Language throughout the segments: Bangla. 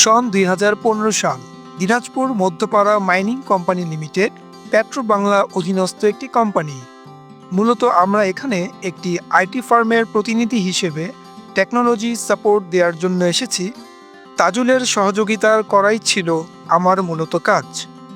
সন দুই হাজার পনেরো সাল, Dinajpur Maddhapara mining company limited Petrobangla অধীনস্থ একটি কোম্পানি। মূলত আমরা এখানে একটি আইটি ফার্মের প্রতিনিধি হিসেবে টেকনোলজি সাপোর্ট দেওয়ার জন্য এসেছি। তাজুলের সহযোগিতার করাই ছিল আমার মূলত কাজ।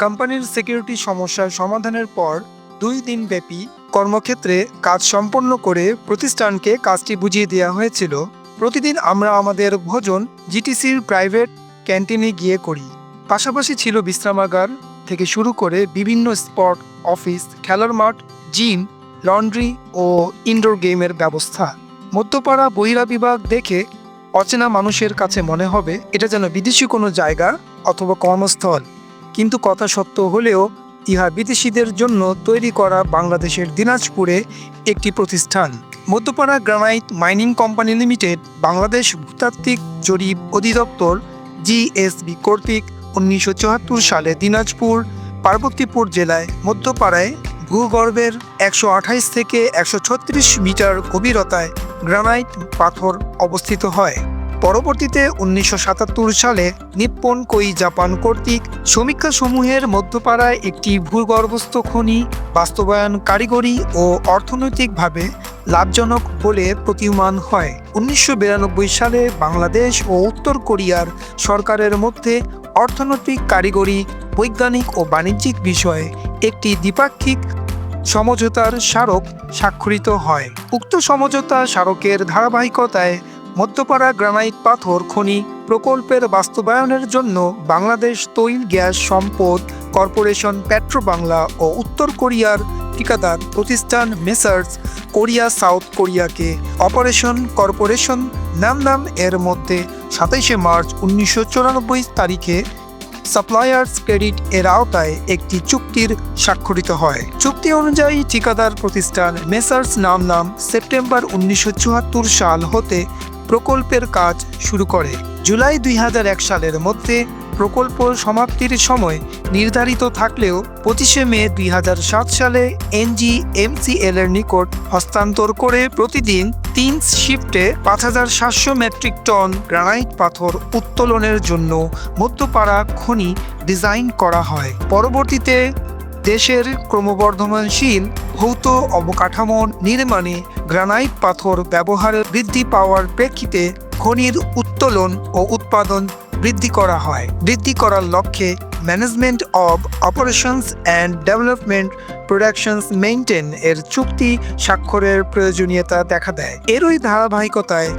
কোম্পানির সিকিউরিটি সমস্যার সমাধানের পর দুই দিন ব্যাপী কর্মক্ষেত্রে কাজ সম্পন্ন করে প্রতিষ্ঠানকে কাজটি বুঝিয়ে দেওয়া হয়েছিল। প্রতিদিন আমরা আমাদের ভোজন, জিটিসির প্রাইভেট ক্যান্টিনে গিয়ে করি। পাশাপাশি ছিল বিশ্রামাগার থেকে শুরু করে বিভিন্ন স্পট, অফিস, খেলার মাঠ, জিম, লন্ড্রি ও ইনডোর গেমের ব্যবস্থা। মধ্যপাড়া বহিরা বিভাগ দেখে অচেনা মানুষের কাছে মনে হবে, এটা যেন বিদেশি কোনো জায়গা অথবা কর্মস্থল। কিন্তু কথা সত্য হলেও ইহা বিদেশিদের জন্য তৈরি করা বাংলাদেশের দিনাজপুরে একটি প্রতিষ্ঠান। Maddhapara granite mining company limited, Bangladesh ভূতাত্ত্বিক জরিপ অধিদপ্তর জিএসবি কর্তৃক উনিশশো চুয়াত্তর সালে দিনাজপুর, পার্বতীপুর জেলায় মধ্যপাড়ায় ভূগর্ভের একশো আঠাইশ থেকে একশো ছত্রিশ মিটার গভীরতায় গ্রানাইট পাথর অবস্থিত হয়। পরবর্তীতে উনিশশো সাতাত্তর সালে নিপ্পন কোই জাপান কর্তৃক সমীক্ষা সমূহের মধ্যপাড়ায় একটি ভূগর্ভস্থ খনি বাস্তবায়ন কারিগরি ও অর্থনৈতিকভাবে লাভজনক বলে প্রতীয়মান হয়। উনিশশো বিরানব্বই সালে বাংলাদেশ ও উত্তর কোরিয়ার সরকারের মধ্যে অর্থনৈতিক কারিগরি, বৈজ্ঞানিক ও বাণিজ্যিক বিষয়ে একটি দ্বিপাক্ষিক সমঝোতার স্মারক স্বাক্ষরিত হয়। উক্ত সমঝোতা স্মারকের ধারাবাহিকতায় মধ্যপাড়া গ্রানাইট পাথর খনি প্রকল্পের বাস্তবায়নের জন্য বাংলাদেশ তৈল গ্যাস সম্পদ কর্পোরেশন পেট্রো বাংলা ও উত্তর কোরিয়ার ঠিকাদার প্রতিষ্ঠান মেসার্স, কোরিয়া, সাউথ কোরিয়াকে অপারেশন কর্পোরেশন নাম নাম এর মধ্যে সাতাইশে মার্চ উনিশশো চুরানব্বই তারিখে সাপ্লায়ার্স ক্রেডিট এর আওতায় একটি চুক্তির স্বাক্ষরিত হয়। চুক্তি অনুযায়ী ঠিকাদার প্রতিষ্ঠান মেসার্স নাম নাম সেপ্টেম্বর উনিশশো চুয়াত্তর সাল হতে প্রকল্পের কাজ শুরু করে। জুলাই দুই হাজার এক সালের মধ্যে প্রকল্প সমাপ্তির সময় নির্ধারিত থাকলেও পঁচিশে মে দুই হাজার সাত সালে এনজি এমসিএল এর নিকট হস্তান্তর করে প্রতিদিন তিন শিফটে পাঁচ হাজার সাতশো মেট্রিক টন গ্রানাইট পাথর উত্তোলনের জন্য মধ্যপাড়া খনি ডিজাইন করা হয়। পরবর্তীতে দেশের ক্রমবর্ধমানশীল ভৌত অবকাঠামো নির্মাণে গ্রানাইট পাথর ব্যবহার বৃদ্ধি পাওয়ার প্রেক্ষিতে খনির উত্তোলন ও উৎপাদন বৃদ্ধি করা হয়। বৃদ্ধি করার লক্ষ্যে management of operations and development productions maintain এর চুক্তি স্বাক্ষরের প্রয়োজনীয়তা দেখা দেয়। এরই ধারাবাহিকতায়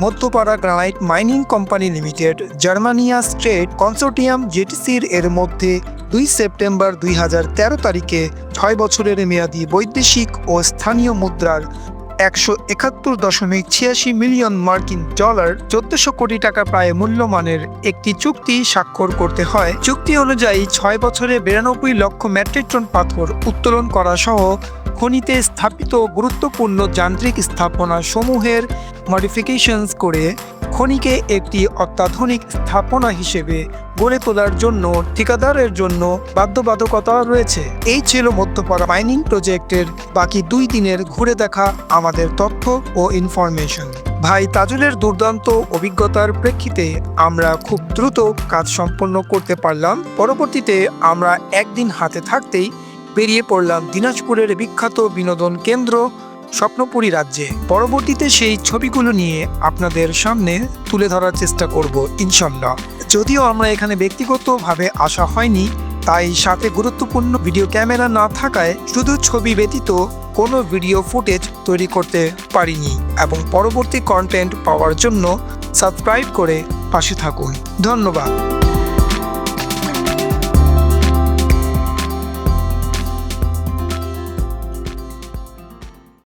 Maddhapara granite mining company limited Germania Trest consortium জেটিসির এর মধ্যে দুই সেপ্টেম্বর দুই হাজার তেরো তারিখে ছয় বছরের মেয়াদী বৈদেশিক ও স্থানীয় মুদ্রার একশো একাত্তর দশমিক ছিয়াশি মিলিয়ন মার্কিন ডলার চোদ্দশো কোটি টাকা প্রায় মূল্যমানের একটি চুক্তি স্বাক্ষর করতে হয়। চুক্তি অনুযায়ী ছয় বছরে বিরানব্বই লক্ষ মেট্রিক টন পাথর উত্তোলন করা সহ খনিতে স্থাপিত গুরুত্বপূর্ণ যান্ত্রিক স্থাপনা সমূহের মডিফিকেশনস করে খনিকে একটি অত্যাধুনিক স্থাপনা হিসেবে গড়ে তোলার জন্য, ঠিকাদারের জন্য বাধ্যবাধকতা রয়েছে। এই ছিল মধ্যপাড়া মাইনিং প্রজেক্টের বাকি দুই দিনের ঘুরে দেখা আমাদের তথ্য ও ইনফরমেশন। ভাই তাজুলের দুর্দান্ত অভিজ্ঞতার প্রেক্ষিতে আমরা খুব দ্রুত কাজ সম্পন্ন করতে পারলাম। পরবর্তীতে আমরা একদিন হাতে থাকতেই বেরিয়ে পড়লাম দিনাজপুরের বিখ্যাত বিনোদন কেন্দ্র স্বপ্নপুরী রাজ্যে। পরবর্তীতে সেই ছবিগুলো নিয়ে আপনাদের সামনে তুলে ধরার চেষ্টা করব ইনশাল্লাহ যদিও আমরা এখানে ব্যক্তিগতভাবে আসা হয়নি, তাই সাথে গুরুত্বপূর্ণ ভিডিও ক্যামেরা না থাকায় শুধু ছবি ব্যতীত কোনো ভিডিও ফুটেজ তৈরি করতে পারিনি এবং পরবর্তী কন্টেন্ট পাওয়ার জন্য সাবস্ক্রাইব করে পাশে থাকুন। ধন্যবাদ।